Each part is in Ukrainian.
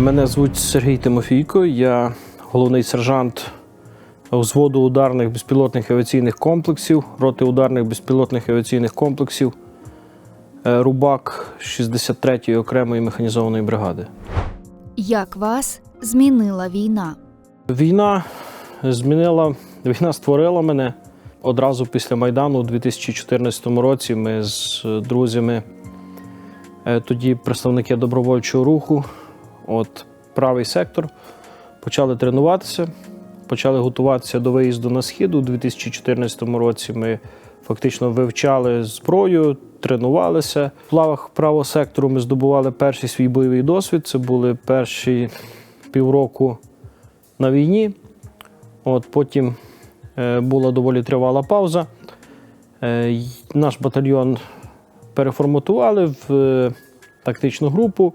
Мене звуть Сергій Тимофійко, я головний сержант взводу ударних безпілотних авіаційних комплексів, роти ударних безпілотних авіаційних комплексів, е, Рубак 63-ї окремої механізованої бригади. Як вас змінила війна? Війна змінила, війна створила мене одразу після Майдану у 2014 році. Ми з друзями, е, тоді представники добровольчого руху, от правий сектор, почали тренуватися, почали готуватися до виїзду на схід. У 2014 році ми фактично вивчали зброю, тренувалися. В плавах правого сектору ми здобували перший свій бойовий досвід. Це були перші півроку на війні. От потім е, була доволі тривала пауза. Е, наш батальйон переформатували в е, тактичну групу.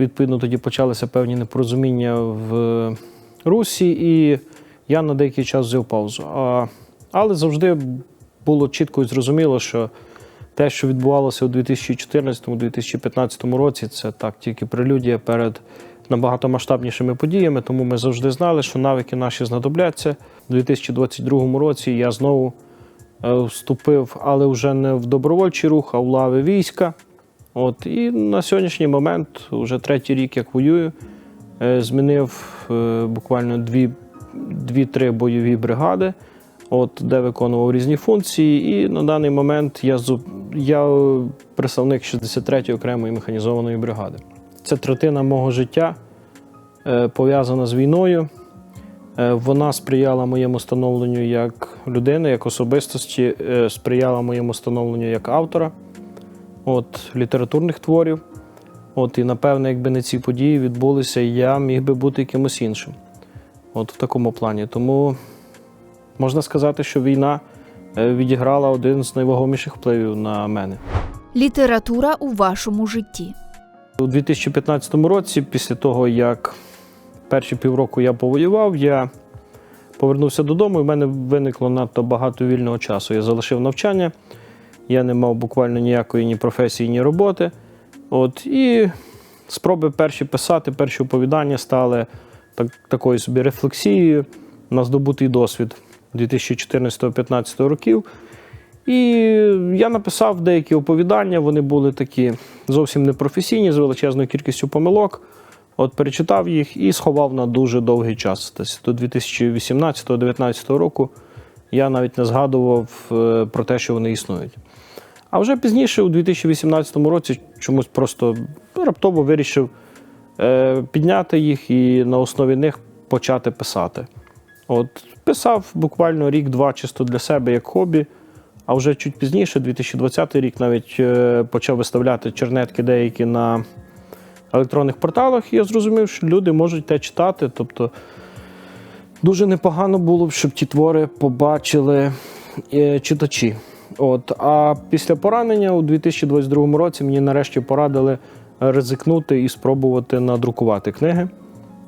Відповідно, тоді почалися певні непорозуміння в Русі, і я на деякий час взяв паузу. А, але завжди було чітко і зрозуміло, що те, що відбувалося у 2014-2015 році, це так тільки прелюдія перед набагато масштабнішими подіями, тому ми завжди знали, що навики наші знадобляться. У 2022 році я знову е, вступив, але вже не в добровольчий рух, а в лави війська. От, і на сьогоднішній момент, вже третій рік, як воюю, е, змінив е, буквально дві- дві-три бойові бригади, от, де виконував різні функції. І на даний момент я, я представник 63-ї окремої механізованої бригади. Це третина мого життя е, пов'язана з війною. Вона сприяла моєму становленню як людини, як особистості, сприяла моєму становленню як автора от, літературних творів. От, і напевне, якби не ці події відбулися, я міг би бути якимось іншим. От в такому плані. Тому можна сказати, що війна е, відіграла один з найвагоміших впливів на мене. Література у вашому житті. У 2015 році, після того, як перші півроку я повоював, я повернувся додому, і в мене виникло надто багато вільного часу. Я залишив навчання, я не мав буквально ніякої ні професії, ні роботи. От, і спроби перші писати, перші оповідання стали так, такою собі рефлексією на здобутий досвід 2014-2015 років. І я написав деякі оповідання, вони були такі зовсім непрофесійні, з величезною кількістю помилок. От перечитав їх і сховав на дуже довгий час. Десь до 2018-2019 року я навіть не згадував е, про те, що вони існують. А вже пізніше, у 2018 році, чомусь просто раптово вирішив е, підняти їх і на основі них почати писати. От, писав буквально рік-два чисто для себе як хобі. А вже чуть пізніше, 2020 рік, навіть е, почав виставляти чернетки деякі на електронних порталах, і я зрозумів, що люди можуть те читати. Тобто дуже непогано було б, щоб ті твори побачили е, читачі. От. А після поранення у 2022 році мені нарешті порадили ризикнути і спробувати надрукувати книги.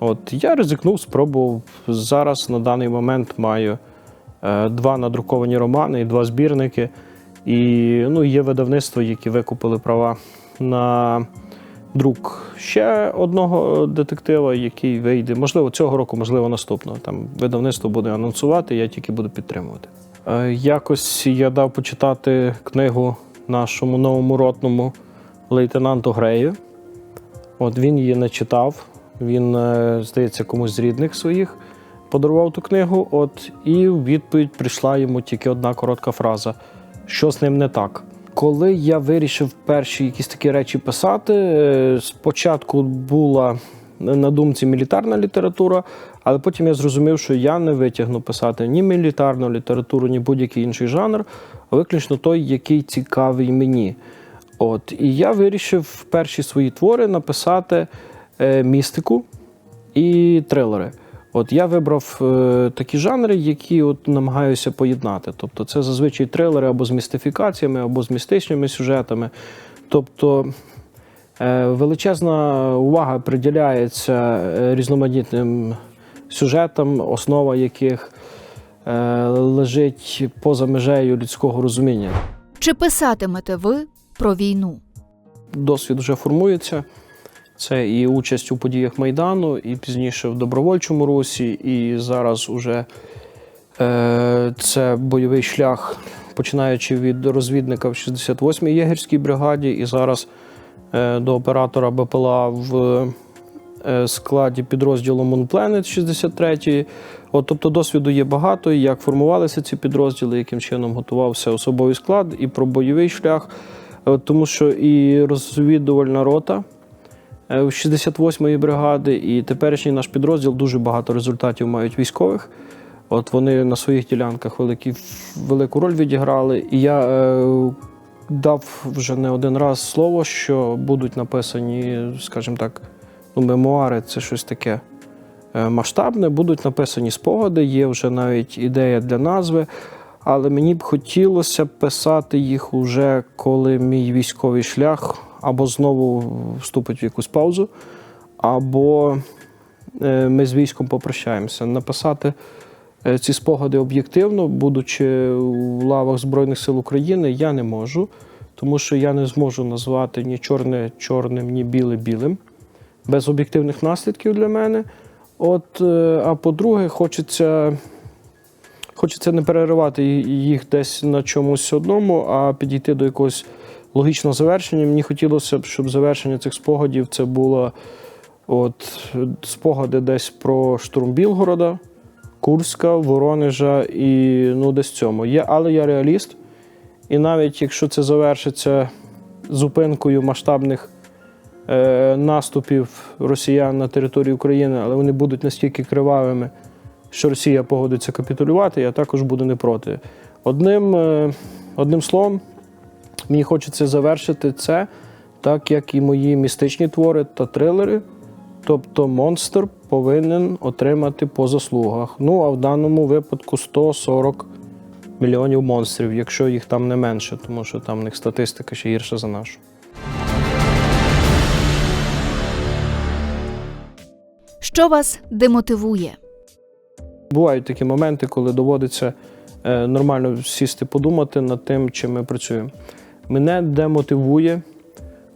От я ризикнув, спробував. Зараз на даний момент маю е, два надруковані романи і два збірники. І ну, є видавництва, які викупили права на друк ще одного детектива, який вийде. Можливо, цього року, можливо, наступного. Там видавництво буде анонсувати, я тільки буду підтримувати. Е, Якось я дав почитати книгу нашому новому ротному лейтенанту Грею. От він її не читав. Він, е, здається, комусь з рідних своїх подарував ту книгу. От, і в відповідь прийшла йому тільки одна коротка фраза: що з ним не так. Коли я вирішив перші якісь такі речі писати, е, спочатку була на думці мілітарна література, але потім я зрозумів, що я не витягну писати ні мілітарну літературу, ні будь-який інший жанр, а виключно той, який цікавий мені. От, і я вирішив перші свої твори написати е, містику і трилери. От я вибрав е, такі жанри, які от намагаюся поєднати. Тобто, це зазвичай трилери або з містифікаціями, або з містичними сюжетами. Тобто величезна увага приділяється е, різноманітним сюжетам, основа яких е, лежить поза межею людського розуміння. Чи писатимете ви про війну? досвід вже формується. Це і участь у подіях Майдану, і пізніше в добровольчому русі, і зараз уже е, це бойовий шлях, починаючи від розвідника в 68-й єгерській бригаді, і зараз е, до оператора БПЛА в е, складі підрозділу Moonplanet 63-ї. От, тобто досвіду є багато, як формувалися ці підрозділи, яким чином готувався особовий склад, і про бойовий шлях. От, тому що і розвідувальна рота е, 68-ї бригади, і теперішній наш підрозділ дуже багато результатів мають військових. От вони на своїх ділянках великі, велику роль відіграли. І я е, дав вже не один раз слово, що будуть написані, скажімо так, ну, мемуари це щось таке е, масштабне, будуть написані спогади, є вже навіть ідея для назви. Але мені б хотілося писати їх уже, коли мій військовий шлях або знову вступить в якусь паузу, або е, ми з військом попрощаємося. Написати ці спогади об'єктивно, будучи у лавах Збройних сил України, я не можу, тому що я не зможу назвати ні чорне чорним, ні біле білим, без об'єктивних наслідків для мене. От, е, а по-друге, хочеться. Хочеться не переривати їх десь на чомусь одному, а підійти до якогось логічного завершення. Мені хотілося б, щоб завершення цих спогадів це було от, спогади десь про штурм Білгорода, Курська, Воронежа і ну, десь цьому. Я, але я реаліст. І навіть якщо це завершиться зупинкою масштабних е, наступів росіян на території України, але вони будуть настільки кривавими що Росія погодиться капітулювати, я також буду не проти. Одним, е, одним словом, мені хочеться завершити це, так як і мої містичні твори та трилери. Тобто монстр повинен отримати по заслугах. Ну, а в даному випадку 140 мільйонів монстрів, якщо їх там не менше, тому що там в них статистика ще гірша за нашу. Що вас демотивує? Бувають такі моменти, коли доводиться е, нормально сісти, подумати над тим, чим ми працюємо. Мене демотивує,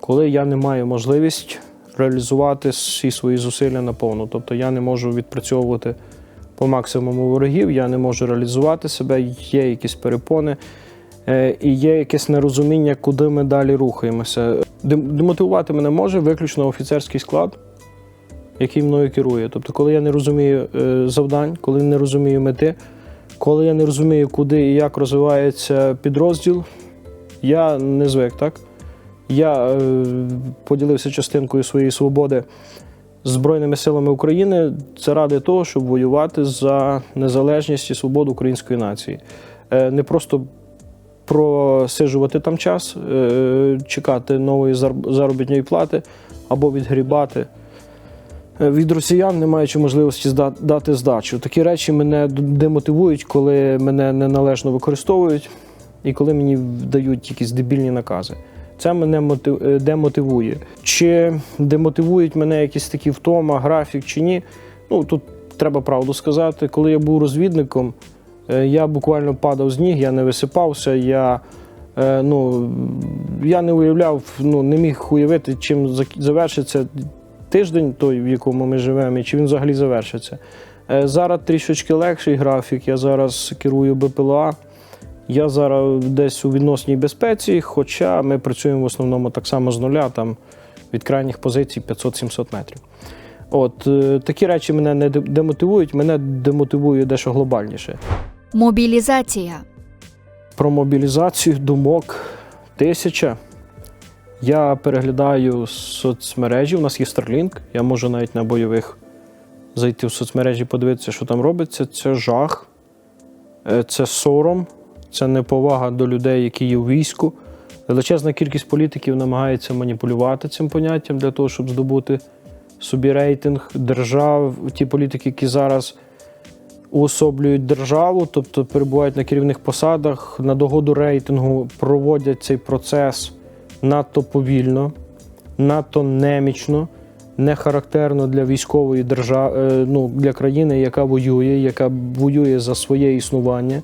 коли я не маю можливість реалізувати всі свої зусилля наповну. Тобто я не можу відпрацьовувати по максимуму ворогів, я не можу реалізувати себе, є якісь перепони. е, І є якесь нерозуміння, куди ми далі рухаємося. Демотивувати мене може виключно офіцерський склад, який мною керує. Тобто, коли я не розумію е, завдань, коли не розумію мети, коли я не розумію, куди і як розвивається підрозділ, я не звик, так? Я е, поділився частинкою своєї свободи Збройними силами України заради того, щоб воювати за незалежність і свободу української нації. Е, не просто просиджувати там час, е, чекати нової заробітної плати або відгрібати е, від росіян, не маючи можливості дати здачу. Такі речі мене демотивують, коли мене неналежно використовують і коли мені дають якісь дебільні накази. Це мене мотив- е, демотивує. Чи демотивують мене якісь такі втома, графік чи ні? Ну тут треба правду сказати. Коли я був розвідником, е, я буквально падав з ніг, я не висипався. Я, е, ну, я не уявляв, ну, не міг уявити, чим завершиться тиждень, той, в якому ми живемо, і чи він взагалі завершиться. Зараз трішечки легший графік. Я зараз керую БПЛА. Я зараз десь у відносній безпеці, хоча ми працюємо в основному так само з нуля, там від крайніх позицій 500-700 метрів. От е, такі речі мене не демотивують, мене демотивує дещо глобальніше. Мобілізація. Про мобілізацію думок тисяча. Я переглядаю соцмережі. У нас є Starlink. Я можу навіть на бойових зайти в соцмережі, подивитися, що там робиться. Це жах, Е, це сором, це неповага до людей, які є у війську. Величезна кількість політиків намагається маніпулювати цим поняттям для того, щоб здобути собі рейтинг держав. Ті політики, які зараз уособлюють державу, тобто перебувають на керівних посадах, на догоду рейтингу проводять цей процес надто повільно, надто немічно, не характерно для військової держави, ну, для країни, яка воює, яка воює за своє існування.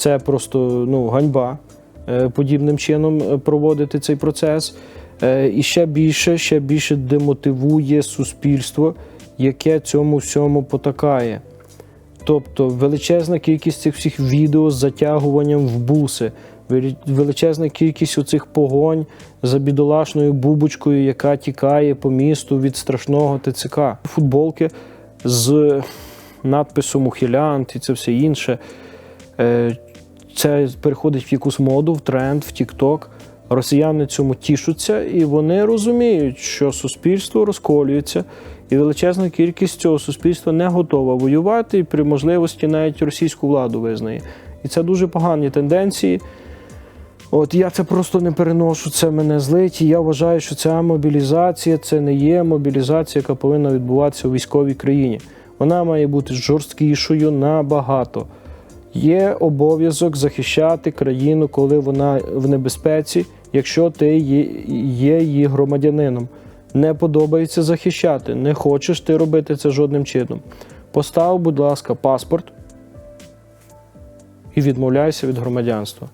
Це просто ну, ганьба е, подібним чином е, проводити цей процес. Е, І ще більше, ще більше демотивує суспільство, яке цьому всьому потакає. Тобто величезна кількість цих всіх відео з затягуванням в буси, величезна кількість оцих погонь за бідолашною бубочкою, яка тікає по місту від страшного ТЦК. Футболки з надписом ухилянт і це все інше. Це переходить в якусь моду, в тренд, в Тік-Ток. Росіяни цьому тішуться, і вони розуміють, що суспільство розколюється, і величезна кількість цього суспільства не готова воювати, і при можливості навіть російську владу визнає. І це дуже погані тенденції. От я це просто не переношу, це мене злить. І я вважаю, що ця мобілізація це не є мобілізація, яка повинна відбуватися у військовій країні. Вона має бути жорсткішою набагато. Є обов'язок захищати країну, коли вона в небезпеці, якщо ти є, її громадянином. Не подобається захищати, не хочеш ти робити це жодним чином. Постав, будь ласка, паспорт і відмовляйся від громадянства.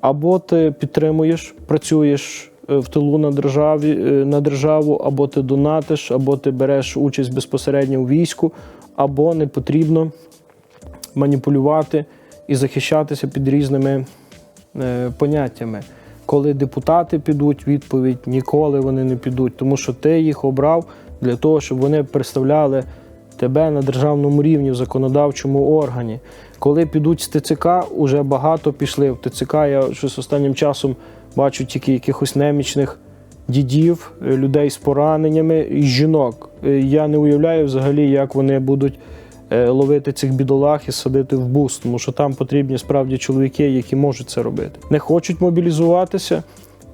Або ти підтримуєш, працюєш е, в тилу на державі е, на державу, або ти донатиш, або ти береш участь безпосередньо у війську, або не потрібно маніпулювати і захищатися під різними е, поняттями. Коли депутати підуть, відповідь ніколи вони не підуть, тому що ти їх обрав для того, щоб вони представляли тебе на державному рівні в законодавчому органі. Коли підуть з ТЦК, уже багато пішли. В ТЦК я щось останнім часом бачу тільки якихось немічних дідів, е, людей з пораненнями і жінок. Е, Я не уявляю взагалі, як вони будуть ловити цих бідолах і садити в бус, тому що там потрібні справді чоловіки, які можуть це робити. Не хочуть мобілізуватися,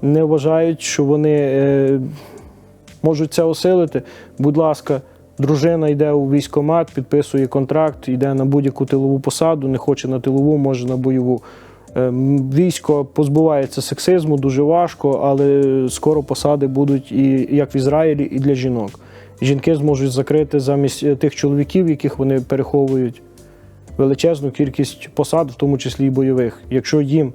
не вважають, що вони е, можуть це осилити. Будь ласка, дружина йде у військкомат, підписує контракт, йде на будь-яку тилову посаду, не хоче на тилову, може на бойову. Е, Військо позбувається сексизму дуже важко, але скоро посади будуть і як в Ізраїлі, і для жінок. Жінки зможуть закрити замість е, тих чоловіків, яких вони переховують величезну кількість посад, в тому числі і бойових, якщо їм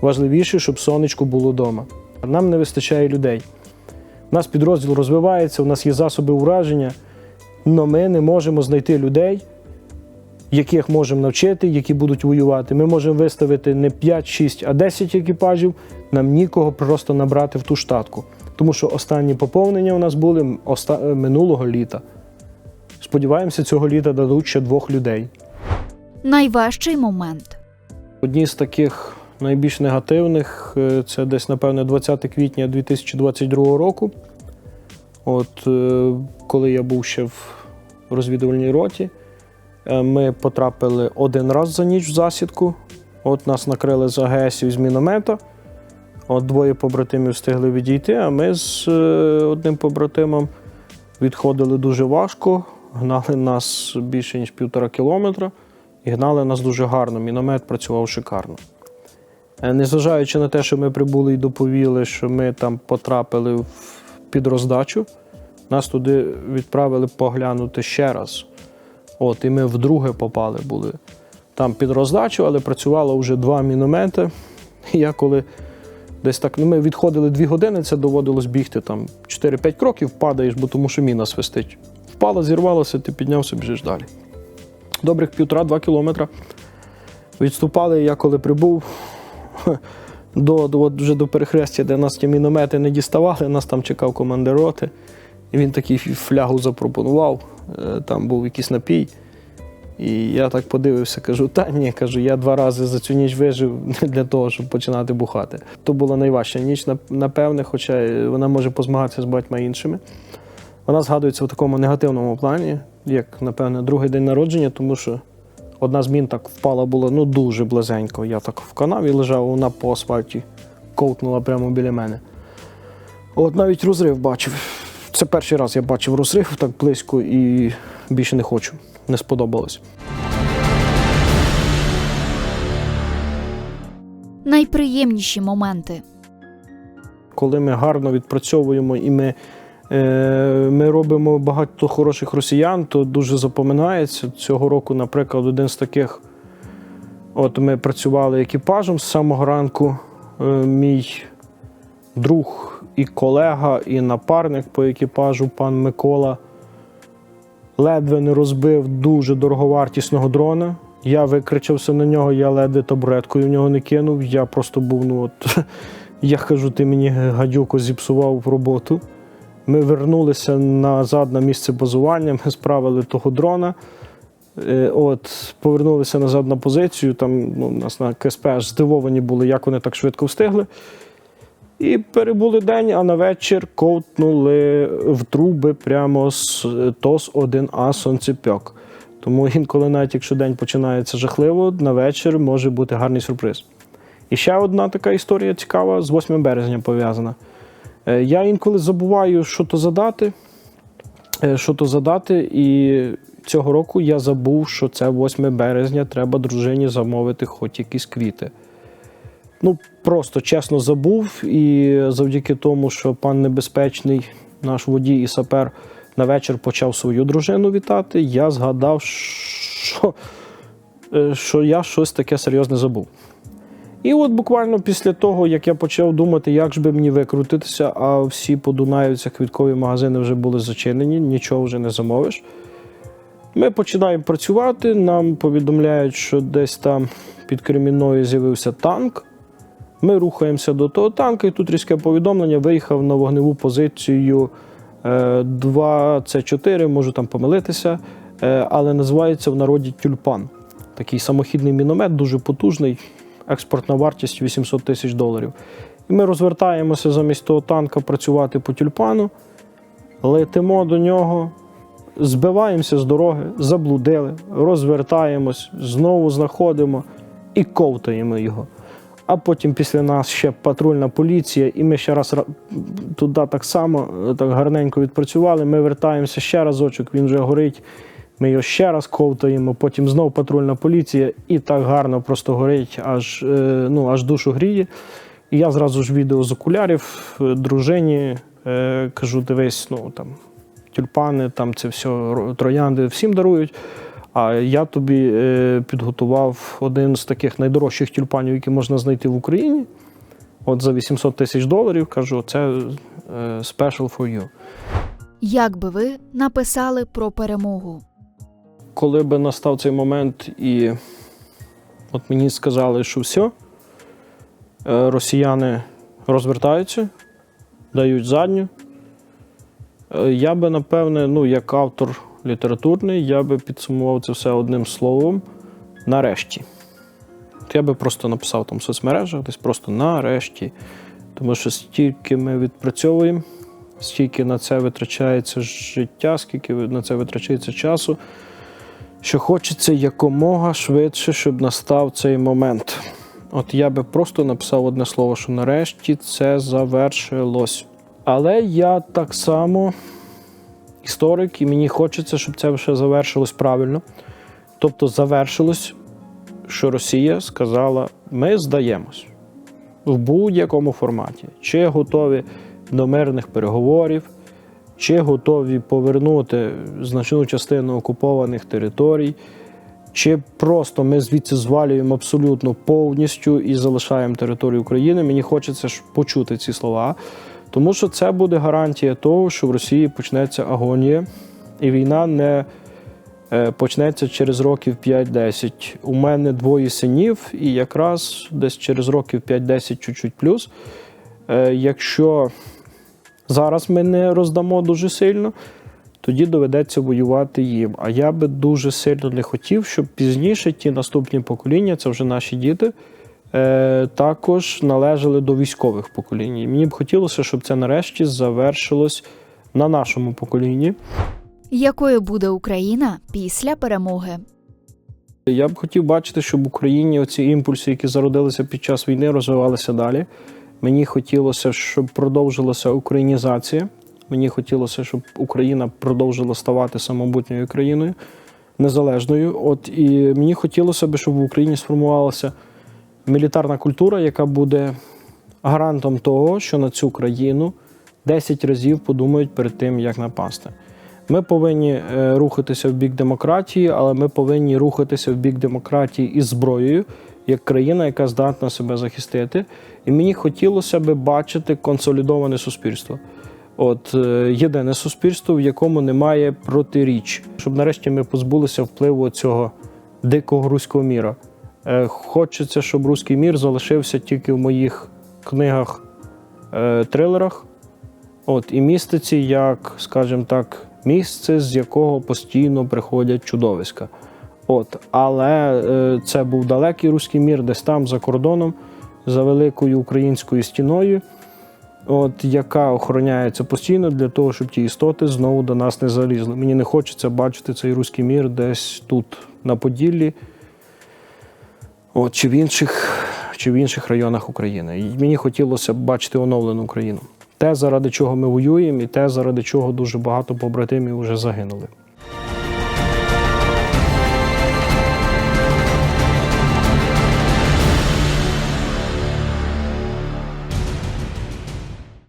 важливіше, щоб сонечко було вдома. Нам не вистачає людей. У нас підрозділ розвивається, у нас є засоби ураження, але ми не можемо знайти людей, яких можемо навчити, які будуть воювати. Ми можемо виставити не 5, 6, а 10 екіпажів. Нам нікого просто набрати в ту штатку. Тому що останні поповнення у нас були оста- минулого літа. Сподіваємося, цього літа дадуть ще двох людей. Найважчий момент. Одні з таких найбільш негативних е, це десь, напевне, 20 квітня 2022 року. От е, коли я був ще в розвідувальній роті, е, ми потрапили один раз за ніч в засідку. От нас накрили з АГСів з міномета. От двоє побратимів встигли відійти, а ми з е, одним побратимом відходили дуже важко, гнали нас більше ніж півтора кілометра і гнали нас дуже гарно. Міномет працював шикарно. Е, Незважаючи на те, що ми прибули і доповіли, що ми там потрапили в під роздачу, нас туди відправили поглянути ще раз. От, і ми вдруге попали були там під роздачу, але працювало вже два міномети. Я коли десь так, ну ми відходили дві години, це доводилось бігти там 4-5 кроків, падаєш, бо тому що міна свистить. Впала, зірвалося, ти піднявся, біжиш далі. Добрих півтора-два кілометра. Відступали, я коли прибув до, до, вже до перехрестя, де нас ті міномети не діставали, нас там чекав командир роти. І він такий флягу запропонував, е, там був якийсь напій. І я так подивився, кажу, та ні, кажу, я два рази за цю ніч вижив для того, щоб починати бухати. То була найважча ніч, напевне, хоча вона може позмагатися з багатьма іншими. Вона згадується в такому негативному плані, як, напевне, другий день народження, тому що одна з мін так впала була ну, дуже близенько. Я так в канаві лежав, вона по асфальті ковтнула прямо біля мене. От навіть розрив бачив. Це перший раз я бачив розрив так близько і більше не хочу. Не сподобалось. Найприємніші моменти. коли ми гарно відпрацьовуємо і ми, е, ми робимо багато хороших росіян, то дуже запоминається. Цього року, наприклад, один з таких, от ми працювали екіпажем з самого ранку. Е, мій друг і колега, і напарник по екіпажу, пан Микола, ледве не розбив дуже дороговартісного дрона. Я викричався на нього, я ледве табуреткою в нього не кинув. Я просто був, ну от, я кажу, ти мені гадюко зіпсував роботу. Ми вернулися назад на місце базування, ми справили того дрона. Е, От, повернулися назад на позицію. Там ну, у нас на КСП аж здивовані були, як вони так швидко встигли. І перебули день, а на вечір ковтнули в труби прямо з ТОС-1А сонцепьок. Тому інколи, навіть якщо день починається жахливо, на вечір може бути гарний сюрприз. І ще одна така історія цікава з 8 березня пов'язана. Е, Я інколи забуваю, що то задати. е, Що то задати, і цього року я забув, що це 8 березня, треба дружині замовити хоч якісь квіти. Ну, просто чесно забув, і завдяки тому, що пан Небезпечний, наш водій і сапер, на вечір почав свою дружину вітати, я згадав, що, е, що я щось таке серйозне забув. І от буквально після того, як я почав думати, як ж би мені викрутитися, а всі по Дунаївця квіткові магазини вже були зачинені, нічого вже не замовиш. Ми починаємо працювати, нам повідомляють, що десь там під Кремінною з'явився танк. Ми рухаємося до того танка, і тут різке повідомлення виїхав на вогневу позицію е, 2С4, можу там помилитися, е, але називається в народі тюльпан. Такий самохідний міномет, дуже потужний, експортна вартість 800 тисяч доларів. І ми розвертаємося замість того танка працювати по тюльпану, летимо до нього, збиваємося з дороги, заблудили, розвертаємось, знову знаходимо і ковтаємо його. А потім після нас ще патрульна поліція, і ми ще раз туди так само е, так гарненько відпрацювали. Ми вертаємося ще разочок, він вже горить. Ми його ще раз ковтаємо, потім знов патрульна поліція, і так гарно просто горить, аж, е, ну, аж душу гріє. І я зразу ж відео з окулярів е, дружині кажу: дивись, ну там тюльпани, там це все троянди всім дарують. А я тобі е, підготував один з таких найдорожчих тюльпанів, які можна знайти в Україні. От за 800 тисяч доларів кажу, це е, special for you. Як би ви написали про перемогу? Коли би настав цей момент, і от мені сказали, що все, росіяни розвертаються, дають задню. Е, Я би, напевне, ну, як автор літературний, я би підсумував це все одним словом нарешті. Я би просто написав там в соцмережах, десь просто нарешті. Тому що стільки ми відпрацьовуємо, стільки на це витрачається життя, скільки на це витрачається часу що хочеться якомога швидше, щоб настав цей момент. От я би просто написав одне слово, що нарешті це завершилось. Але я так само історик, і мені хочеться, щоб це все завершилось правильно. Тобто завершилось, що Росія сказала: ми здаємось в будь-якому форматі, чи готові до мирних переговорів, чи готові повернути значну частину окупованих територій, чи просто ми звідси звалюємо абсолютно повністю і залишаємо територію України. Мені хочеться ж почути ці слова, тому що це буде гарантія того, що в Росії почнеться агонія, і війна не е, почнеться через років 5-10. У мене двоє синів, і якраз десь через років 5-10, чуть-чуть плюс. Е, Якщо зараз ми не роздамо дуже сильно, тоді доведеться воювати їм. А я би дуже сильно не хотів, щоб пізніше ті наступні покоління, це вже наші діти, також належали до військових поколінь. І мені б хотілося, щоб це нарешті завершилось на нашому поколінні. Якою буде Україна після перемоги? Я б хотів бачити, щоб в Україні оці імпульси, які зародилися під час війни, розвивалися далі. Мені хотілося, щоб продовжилася українізація. Мені хотілося, щоб Україна продовжила ставати самобутньою країною, незалежною. От і мені хотілося б, щоб в Україні сформувалася мілітарна культура, яка буде гарантом того, що на цю країну 10 разів подумають перед тим, як напасти. Ми повинні е, рухатися в бік демократії, але ми повинні рухатися в бік демократії із зброєю, як країна, яка здатна себе захистити. І мені хотілося би бачити консолідоване суспільство. От е, єдине суспільство, в якому немає протиріч, щоб нарешті ми позбулися впливу цього дикого руського міра. Е, Хочеться, щоб руський мір залишився тільки в моїх книгах, е, трилерах. От, і містиці, як, скажімо так, місце, з якого постійно приходять чудовиська. От, але е, це був далекий руський мір, десь там за кордоном, за великою українською стіною, от, яка охороняється постійно для того, щоб ті істоти знову до нас не залізли. Мені не хочеться бачити цей руський мір десь тут, на Поділлі, от, чи, в інших, чи в інших районах України. І мені хотілося б бачити оновлену Україну. Те, заради чого ми воюємо, і те, заради чого дуже багато побратимів вже загинули.